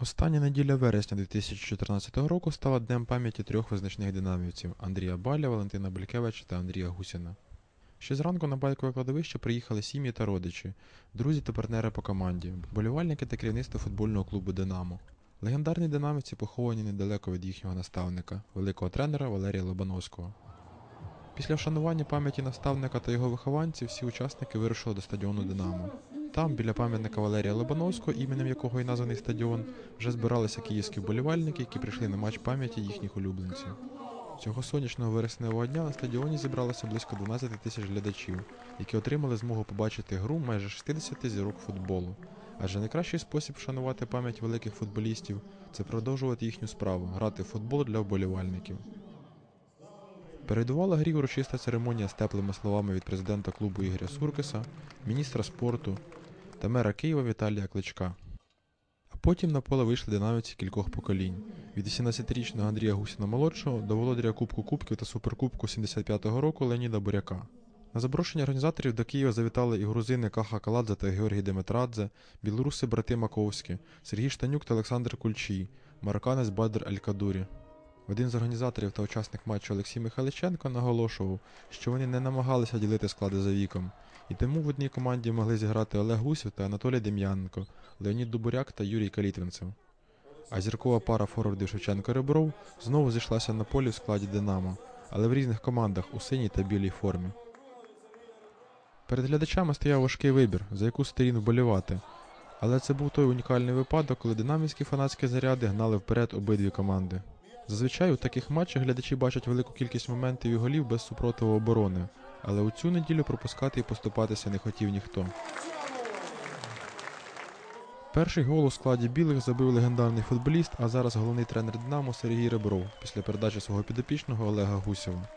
Остання неділя вересня 2014 року стала днем пам'яті трьох визначних динамівців Андрія Баля, Валентина Белькевича та Андрія Гусіна. Ще зранку на байкове кладовище приїхали сім'ї та родичі, друзі та партнери по команді, болівальники та керівництво футбольного клубу Динамо. Легендарні динамівці поховані недалеко від їхнього наставника, великого тренера Валерія Лобановського. Після вшанування пам'яті наставника та його вихованців всі учасники вирушили до стадіону Динамо. Там, біля пам'ятника Валерія Лобановського, іменем якого і названий стадіон, вже збиралися київські вболівальники, які прийшли на матч пам'яті їхніх улюбленців. Цього сонячного вересневого дня на стадіоні зібралося близько 12 тисяч глядачів, які отримали змогу побачити гру майже 60 зірок футболу. Адже найкращий спосіб вшанувати пам'ять великих футболістів це продовжувати їхню справу грати в футбол для вболівальників. Передувала грі урочиста церемонія з теплими словами від президента клубу Ігоря Суркиса, міністра спорту та мера Києва Віталія Кличка. А потім на поле вийшли динамівці кількох поколінь: від 18-річного Андрія Гусіна молодшого до володаря Кубку Кубків та Суперкубку 75-го року Леоніда Буряка. На запрошення організаторів до Києва завітали і грузини Каха Каладзе та Георгій Деметрадзе, білоруси брати Маковські, Сергій Штанюк та Олександр Кульчій, марокканець Бадр Аль-Кадурі. Один з організаторів та учасник матчу Олексій Михайличенко наголошував, що вони не намагалися ділити склади за віком, і тому в одній команді могли зіграти Олег Гусів та Анатолій Дем'яненко, Леонід Дубуряк та Юрій Калітвинцев. А зіркова пара форвардів Шевченко Ребров знову зійшлася на полі в складі Динамо, але в різних командах у синій та білій формі. Перед глядачами стояв важкий вибір, за яку сторін вболівати. Але це був той унікальний випадок, коли динамівські фанатські заряди гнали вперед обидві команди. Зазвичай у таких матчах глядачі бачать велику кількість моментів і голів без супротиву оборони, але у цю неділю пропускати і поступатися не хотів ніхто. Перший гол у складі білих забив легендарний футболіст, а зараз головний тренер Динамо Сергій Ребров після передачі свого підопічного Олега Гусєва.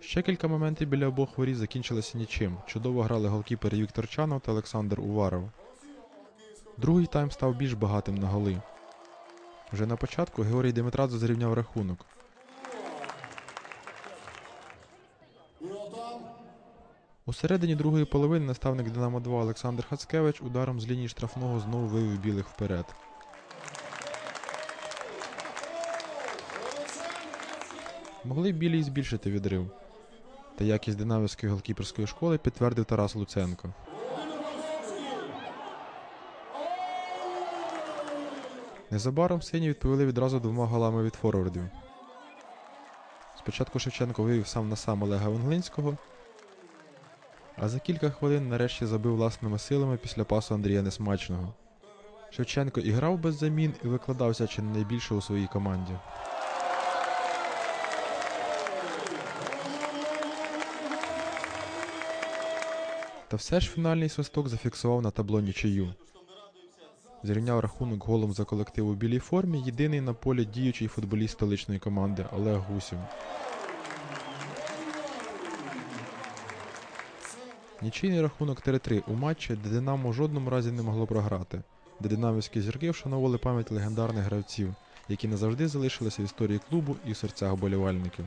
Ще кілька моментів біля обох воріт закінчилися нічим. Чудово грали голкіпери Віктор Чанов та Олександр Уваров. Другий тайм став більш багатим на голи. Вже на початку Георгій Димитрадзе зрівняв рахунок. У середині другої половини наставник Динамо 2 Олександр Хацкевич ударом з лінії штрафного знову вивів білих вперед. Могли білі й збільшити відрив. Та якість динамівської голкіперської школи підтвердив Тарас Луценко. Незабаром сині відповіли відразу двома голами від форвардів. Спочатку Шевченко вивів сам на сам Олега Венглинського, а за кілька хвилин нарешті забив власними силами після пасу Андрія Несмачного. Шевченко і грав без замін і викладався чи не найбільше у своїй команді. Та все ж фінальний свисток зафіксував на табло нічию. Зрівняв рахунок голом за колектив у білій формі єдиний на полі діючий футболіст столичної команди Олег Гусів. Нічийний рахунок 3-3 у матчі, де Динамо в жодному разі не могло програти, де динамівські зірки вшановували пам'ять легендарних гравців, які назавжди залишилися в історії клубу і в серцях болівальників.